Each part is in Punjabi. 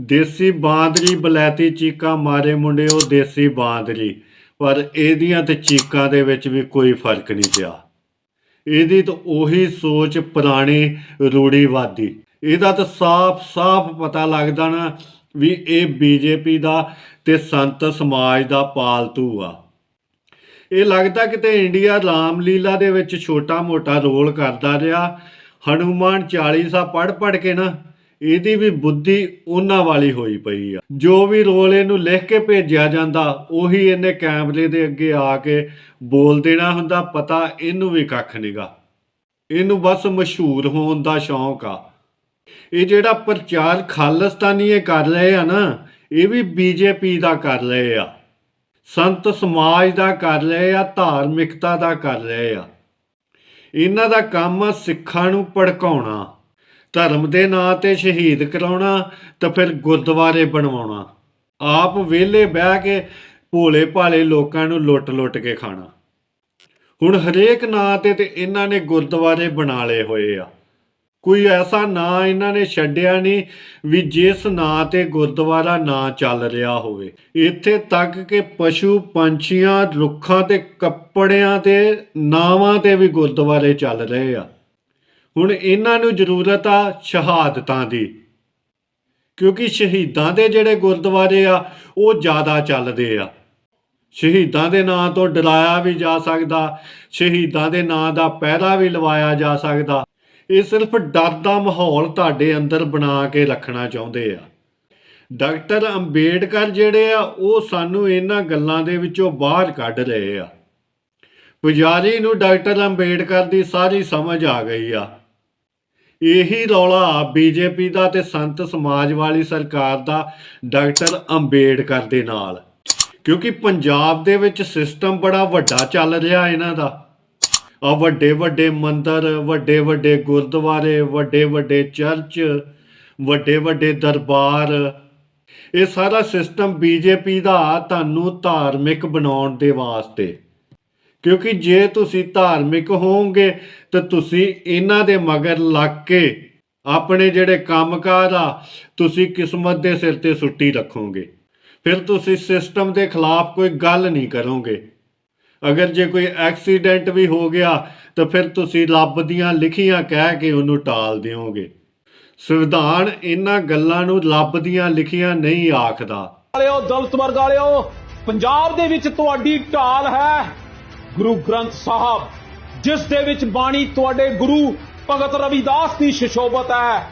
ਦੇਸੀ ਬਾਂਦਰੀ ਬਲੈਤੀ ਚੀਕਾਂ ਮਾਰੇ ਮੁੰਡਿਓ ਦੇਸੀ ਬਾਂਦਰੀ। ਪਰ ਇਹਦੀਆਂ ਤੇ ਚੀਕਾਂ ਦੇ ਵਿੱਚ ਵੀ ਕੋਈ ਫ਼ਰਕ ਨਹੀਂ ਪਿਆ। ਇਹਦੀ ਤਾਂ ਉਹੀ ਸੋਚ ਪੁਰਾਣੀ ਰੂੜੀਵਾਦੀ ਇਹਦਾ ਤਾਂ ਸਾਫ਼-ਸਾਫ਼ ਪਤਾ ਲੱਗਦਾ ਨਾ ਵੀ ਇਹ ਬੀਜੇਪੀ ਦਾ ਤੇ ਸੰਤ ਸਮਾਜ ਦਾ ਪਾਲਤੂ ਆ। ਇਹ ਲੱਗਦਾ ਕਿਤੇ ਇੰਡੀਆ ਰਾਮਲੀਲਾ ਦੇ ਵਿੱਚ ਛੋਟਾ-ਮੋਟਾ ਰੋਲ ਕਰਦਾ ਰਿਹਾ। ਹਨੂਮਾਨ 40 ਪੜ ਪੜ ਕੇ ਨਾ ਇਹਦੀ ਵੀ ਬੁੱਧੀ ਉਹਨਾਂ ਵਾਲੀ ਹੋਈ ਪਈ ਆ। ਜੋ ਵੀ ਰੋਲ ਇਹਨੂੰ ਲਿਖ ਕੇ ਭੇਜਿਆ ਜਾਂਦਾ, ਉਹੀ ਇਹਨੇ ਕੈਮਰੇ ਦੇ ਅੱਗੇ ਆ ਕੇ ਬੋਲ ਦੇਣਾ ਹੁੰਦਾ, ਪਤਾ ਇਹਨੂੰ ਵੀ ਕੱਖ ਨਹੀਂਗਾ ਇਹਨੂੰ ਬਸ ਮਸ਼ਹੂਰ ਹੋਣ ਦਾ ਸ਼ੌਂਕ ਆ। ਇਹ ਜਿਹੜਾ ਪ੍ਰਚਾਰ ਖਾਲਿਸਤਾਨੀ ਇਹ ਕਰ ਰਹੇ ਆ ਨਾ, ਇਹ ਵੀ ਬੀਜੇਪੀ ਦਾ ਕਰ ਰਹੇ ਆ। ਸੰਤ ਸਮਾਜ ਦਾ ਕਰ ਰਹੇ ਆ, ਧਾਰਮਿਕਤਾ ਦਾ ਕਰ ਰਹੇ ਆ। ਇਹਨਾਂ ਦਾ ਕੰਮ ਆ ਸਿੱਖਾਂ ਨੂੰ ਭੜਕਾਉਣਾ। ਧਰਮ ਦੇ ਨਾਂ ਤੇ ਸ਼ਹੀਦ ਕਰਾਉਣਾ ਤਾਂ ਫਿਰ ਗੁਰਦੁਆਰੇ ਬਣਵਾਉਣਾ। ਆਪ ਵਿਹਲੇ ਬਹਿ ਕੇ ਭੋਲੇ ਭਾਲੇ ਲੋਕਾਂ ਨੂੰ ਲੁੱਟ-ਲੁੱਟ ਕੇ ਖਾਣਾ। ਹੁਣ ਹਰੇਕ ਨਾਂ ਤੇ ਤੇ ਇਹਨਾਂ ਨੇ ਗੁਰਦੁਆਰੇ ਬਣਾ ਲਏ ਹੋਏ ਆ। ਕੋਈ ਐਸਾ ਨਾਂ ਇਹਨਾਂ ਨੇ ਛੱਡਿਆ ਨਹੀਂ ਵੀ ਜਿਸ ਨਾਂ ਤੇ ਗੁਰਦੁਆਰਾ ਨਾਂ ਚੱਲ ਰਿਹਾ ਹੋਵੇ। ਇੱਥੇ ਤੱਕ ਕਿ ਪਸ਼ੂ ਪੰਛੀਆਂ, ਰੁੱਖਾਂ ਤੇ ਕੱਪੜਿਆਂ ਤੇ ਨਾਵਾਂ ਤੇ ਵੀ ਗੁਰਦੁਆਰੇ ਚੱਲ ਰਹੇ ਆ। ਹੁਣ ਇਹਨਾਂ ਨੂੰ ਜ਼ਰੂਰਤ ਆ ਸ਼ਹਾਦਤਾਂ ਦੀ। ਕਿਉਂਕਿ ਸ਼ਹੀਦਾਂ ਦੇ ਜਿਹੜੇ ਗੁਰਦੁਆਰੇ ਆ, ਉਹ ਜ਼ਿਆਦਾ ਚੱਲਦੇ ਆ। ਸ਼ਹੀਦਾਂ ਦੇ ਨਾਂ ਤੋਂ ਡਰਾਇਆ ਵੀ ਜਾ ਸਕਦਾ, ਸ਼ਹੀਦਾਂ ਦੇ ਨਾਂ ਦਾ ਪਹਿਰਾ ਵੀ ਲਵਾਇਆ ਜਾ ਸਕਦਾ। ਇਹ ਸਿਰਫ ਡਰ ਦਾ ਮਾਹੌਲ ਤੁਹਾਡੇ ਅੰਦਰ ਬਣਾ ਕੇ ਰੱਖਣਾ ਚਾਹੁੰਦੇ ਆ। ਡਾਕਟਰ ਅੰਬੇਡਕਰ ਜਿਹੜੇ ਆ, ਉਹ ਸਾਨੂੰ ਇਹਨਾਂ ਗੱਲਾਂ ਦੇ ਵਿੱਚੋਂ ਬਾਹਰ ਕੱਢ ਰਹੇ ਆ। ਪੁਜਾਰੀ ਨੂੰ ਡਾਕਟਰ ਅੰਬੇਡਕਰ ਦੀ ਸਾਰੀ ਸਮਝ ਆ ਗਈ ਆ। ਇਹੀ ਰੌਲਾ ਬੀਜੇਪੀ ਦਾ ਤੇ ਸੰਤ ਸਮਾਜ ਵਾਲੀ ਸਰਕਾਰ ਦਾ ਡਾਕਟਰ ਅੰਬੇਡਕਰ ਦੇ ਨਾਲ। ਕਿਉਂਕਿ ਪੰਜਾਬ ਦੇ ਵਿੱਚ ਸਿਸਟਮ ਬੜਾ ਵੱਡਾ ਚੱਲ ਰਿਹਾ ਇਹਨਾਂ ਦਾ। ਆ ਵੱਡੇ ਵੱਡੇ ਮੰਦਰ, ਵੱਡੇ ਵੱਡੇ ਗੁਰਦੁਆਰੇ, ਵੱਡੇ ਵੱਡੇ ਚਰਚ, ਵੱਡੇ ਵੱਡੇ ਦਰਬਾਰ, ਇਹ ਸਾਰਾ ਸਿਸਟਮ ਬੀਜੇਪੀ ਦਾ ਤੁਹਾਨੂੰ ਧਾਰਮਿਕ ਬਣਾਉਣ ਦੇ ਵਾਸਤੇ। ਕਿਉਂਕਿ ਜੇ ਤੁਸੀਂ ਧਾਰਮਿਕ ਹੋਵੋਗੇ, ਤਾਂ ਤੁਸੀਂ ਇਹਨਾਂ ਦੇ ਮਗਰ ਲੱਗ ਕੇ ਆਪਣੇ ਜਿਹੜੇ ਕੰਮਕਾਰ ਆ, ਤੁਸੀਂ ਕਿਸਮਤ ਦੇ ਸਿਰ ਤੇ ਸੁੱਟੀ ਰੱਖੋਗੇ। ਫਿਰ ਤੁਸੀਂ ਸਿਸਟਮ ਦੇ ਖਿਲਾਫ ਕੋਈ ਗੱਲ ਨਹੀਂ ਕਰੋਗੇ। ਅਗਰ ਜੇ ਕੋਈ ਐਕਸੀਡੈਂਟ ਵੀ ਹੋ ਗਿਆ, ਤਾਂ ਫਿਰ ਤੁਸੀਂ ਰੱਬ ਦੀਆਂ ਲਿਖੀਆਂ ਕਹਿ ਕੇ ਉਹਨੂੰ ਟਾਲ ਦਿਓਗੇ। ਸੰਵਿਧਾਨ ਇਹਨਾਂ ਗੱਲਾਂ ਨੂੰ ਰੱਬ ਦੀਆਂ ਲਿਖੀਆਂ ਨਹੀਂ ਆਖਦਾ। ਵਾਲਿਓ, ਦਲਿਤ ਵਰਗ ਵਾਲਿਓ, ਪੰਜਾਬ ਦੇ ਵਿੱਚ ਤੁਹਾਡੀ ਢਾਲ ਹੈ। ਗੁਰੂ ਗ੍ਰੰਥ ਸਾਹਿਬ, ਜਿਸ ਦੇ ਵਿੱਚ ਬਾਣੀ ਤੁਹਾਡੇ ਗੁਰੂ ਭਗਤ ਰਵਿਦਾਸ ਦੀ ਸ਼ਸ਼ੋਭਤ ਹੈ।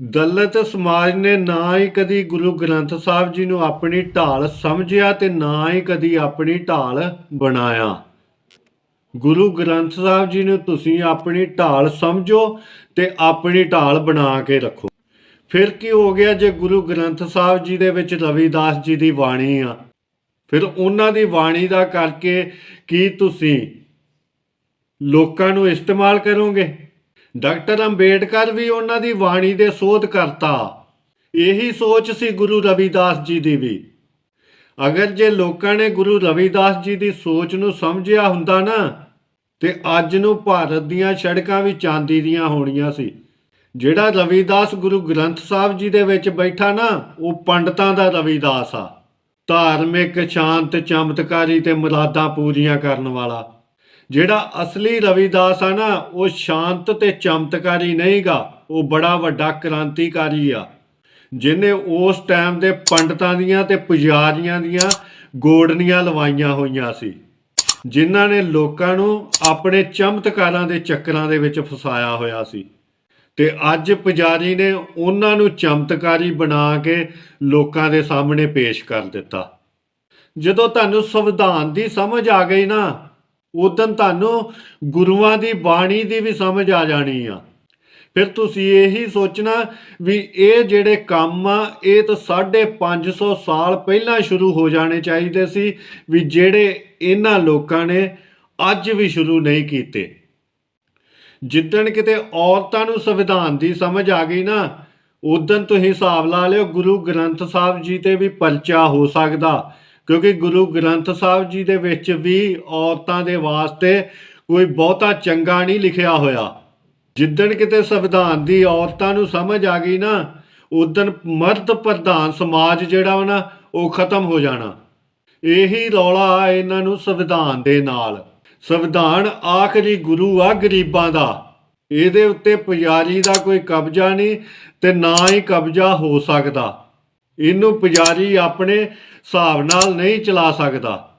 ਦਲਿਤ ਸਮਾਜ ਨੇ ਨਾ ਹੀ ਕਦੀ ਗੁਰੂ ਗ੍ਰੰਥ ਸਾਹਿਬ ਜੀ ਨੂੰ ਆਪਣੀ ਢਾਲ ਸਮਝਿਆ ਤੇ ਨਾ ਹੀ ਕਦੀ ਆਪਣੀ ਢਾਲ ਬਣਾਇਆ। ਗੁਰੂ ਗ੍ਰੰਥ ਸਾਹਿਬ ਜੀ ਨੂੰ ਤੁਸੀਂ ਆਪਣੀ ਢਾਲ ਸਮਝੋ ਤੇ ਆਪਣੀ ਢਾਲ ਬਣਾ ਕੇ ਰੱਖੋ। ਫਿਰ ਕੀ ਹੋ ਗਿਆ ਜੇ ਗੁਰੂ ਗ੍ਰੰਥ ਸਾਹਿਬ ਜੀ ਦੇ ਵਿੱਚ ਰਵਿਦਾਸ ਜੀ ਦੀ ਬਾਣੀ ਆ? ਫਿਰ ਉਹਨਾਂ ਦੀ ਬਾਣੀ ਦਾ ਕਰਕੇ ਕੀ ਤੁਸੀਂ ਲੋਕਾਂ ਨੂੰ ਇਸਤੇਮਾਲ ਕਰੋਗੇ? ਡਾਕਟਰ ਅੰਬੇਡਕਰ ਵੀ ਉਹਨਾਂ ਦੀ ਬਾਣੀ ਦੇ ਸੋਧ ਕਰਤਾ। ਇਹੀ ਸੋਚ ਸੀ ਗੁਰੂ ਰਵਿਦਾਸ ਜੀ ਦੀ ਵੀ। ਅਗਰ ਜੇ ਲੋਕਾਂ ਨੇ ਗੁਰੂ ਰਵਿਦਾਸ ਜੀ ਦੀ ਸੋਚ ਨੂੰ ਸਮਝਿਆ ਹੁੰਦਾ ਨਾ, ਤੇ ਅੱਜ ਨੂੰ ਭਾਰਤ ਦੀਆਂ ਸੜਕਾਂ ਵੀ ਚਾਂਦੀ ਦੀਆਂ ਹੋਣੀਆਂ ਸੀ। ਜਿਹੜਾ ਰਵਿਦਾਸ ਗੁਰੂ ਗ੍ਰੰਥ ਸਾਹਿਬ ਜੀ ਦੇ ਵਿੱਚ ਬੈਠਾ ਨਾ, ਉਹ ਪੰਡਤਾਂ ਦਾ ਰਵਿਦਾਸ ਆ। ਧਾਰਮਿਕ ਸ਼ਾਂਤ ਚਮਤਕਾਰੀ ਤੇ ਮੁਰਾਦਾਂ ਪੂਰੀਆਂ ਕਰਨ ਵਾਲਾ। ਜਿਹੜਾ ਅਸਲੀ ਰਵਿਦਾਸ ਆ ਨਾ, ਉਹ ਸ਼ਾਂਤ ਤੇ ਚਮਤਕਾਰੀ ਨਹੀਂਗਾ ਉਹ ਬੜਾ ਵੱਡਾ ਕ੍ਰਾਂਤੀਕਾਰੀ ਆ। ਜਿਨੇ ਉਸ ਟਾਈਮ ਦੇ ਪੰਡਤਾਂ ਦੀਆਂ ਤੇ ਪੁਜਾਰੀਆਂ ਦੀਆਂ ਗੋਡਨੀਆਂ ਲਵਾਈਆਂ ਹੋਈਆਂ ਸੀ, ਜਿਨ੍ਹਾਂ ਨੇ ਲੋਕਾਂ ਨੂੰ ਆਪਣੇ ਚਮਤਕਾਰਾਂ ਦੇ ਚੱਕਰਾਂ ਦੇ ਵਿੱਚ ਫਸਾਇਆ ਹੋਇਆ ਸੀ। ਤੇ ਅੱਜ ਪੁਜਾਰੀ ਨੇ ਉਹਨਾਂ ਨੂੰ ਚਮਤਕਾਰੀ ਬਣਾ ਕੇ ਲੋਕਾਂ ਦੇ ਸਾਹਮਣੇ ਪੇਸ਼ ਕਰ ਦਿੱਤਾ। ਜਦੋਂ ਤੁਹਾਨੂੰ ਸੰਵਿਧਾਨ ਦੀ ਸਮਝ ਆ ਗਈ ਨਾ, ਉਦੋਂ ਤੁਹਾਨੂੰ ਗੁਰੂਆਂ ਦੀ ਬਾਣੀ ਦੀ ਵੀ ਸਮਝ ਆ ਜਾਣੀ ਆ। ਫਿਰ ਤੁਸੀਂ ਇਹੀ ਸੋਚਣਾ ਵੀ ਇਹ ਜਿਹੜੇ ਕੰਮ ਆ, ਇਹ ਤਾਂ 550 ਸਾਲ ਪਹਿਲਾਂ ਸ਼ੁਰੂ ਹੋ ਜਾਣੇ ਚਾਹੀਦੇ ਸੀ ਵੀ ਜਿਹੜੇ ਇਹਨਾਂ ਲੋਕਾਂ ਨੇ ਅੱਜ ਵੀ ਸ਼ੁਰੂ ਨਹੀਂ ਕੀਤੇ। ਜਿੱਦਣ ਕਿਤੇ ਔਰਤਾਂ ਨੂੰ ਸੰਵਿਧਾਨ ਦੀ ਸਮਝ ਆ ਗਈ ਨਾ, ਉਦੋਂ ਤੁਸੀਂ ਹਿਸਾਬ ਲਾ ਲਿਓ, ਗੁਰੂ ਗ੍ਰੰਥ ਸਾਹਿਬ ਜੀ ਤੇ ਵੀ ਪਰਚਾ ਹੋ ਸਕਦਾ। ਕਿਉਂਕਿ ਗੁਰੂ ਗ੍ਰੰਥ ਸਾਹਿਬ ਜੀ ਦੇ ਵਿੱਚ ਵੀ ਔਰਤਾਂ ਦੇ ਵਾਸਤੇ ਕੋਈ ਬਹੁਤਾ ਚੰਗਾ ਨਹੀਂ ਲਿਖਿਆ ਹੋਇਆ। ਜਿੱਦਣ ਕਿਤੇ ਸੰਵਿਧਾਨ ਦੀ ਔਰਤਾਂ ਨੂੰ ਸਮਝ ਆ ਗਈ ਨਾ, ਉਦੋਂ ਮਰਦ ਪ੍ਰਧਾਨ ਸਮਾਜ ਜਿਹੜਾ ਵਾ ਨਾ, ਉਹ ਖਤਮ ਹੋ ਜਾਣਾ। ਇਹੀ ਰੌਲਾ ਇਹਨਾਂ ਨੂੰ ਸੰਵਿਧਾਨ ਦੇ ਨਾਲ। ਸੰਵਿਧਾਨ ਆਖਰੀ ਗੁਰੂ ਆ ਗਰੀਬਾਂ ਦਾ। ਇਹਦੇ ਉੱਤੇ ਪੁਜਾਰੀ ਦਾ ਕੋਈ ਕਬਜ਼ਾ ਨਹੀਂ ਤੇ ਨਾ ਹੀ ਕਬਜ਼ਾ ਹੋ ਸਕਦਾ। ਇਹਨੂੰ ਪੁਜਾਰੀ ਆਪਣੇ ਹਿਸਾਬ ਨਾਲ ਨਹੀਂ ਚਲਾ ਸਕਦਾ।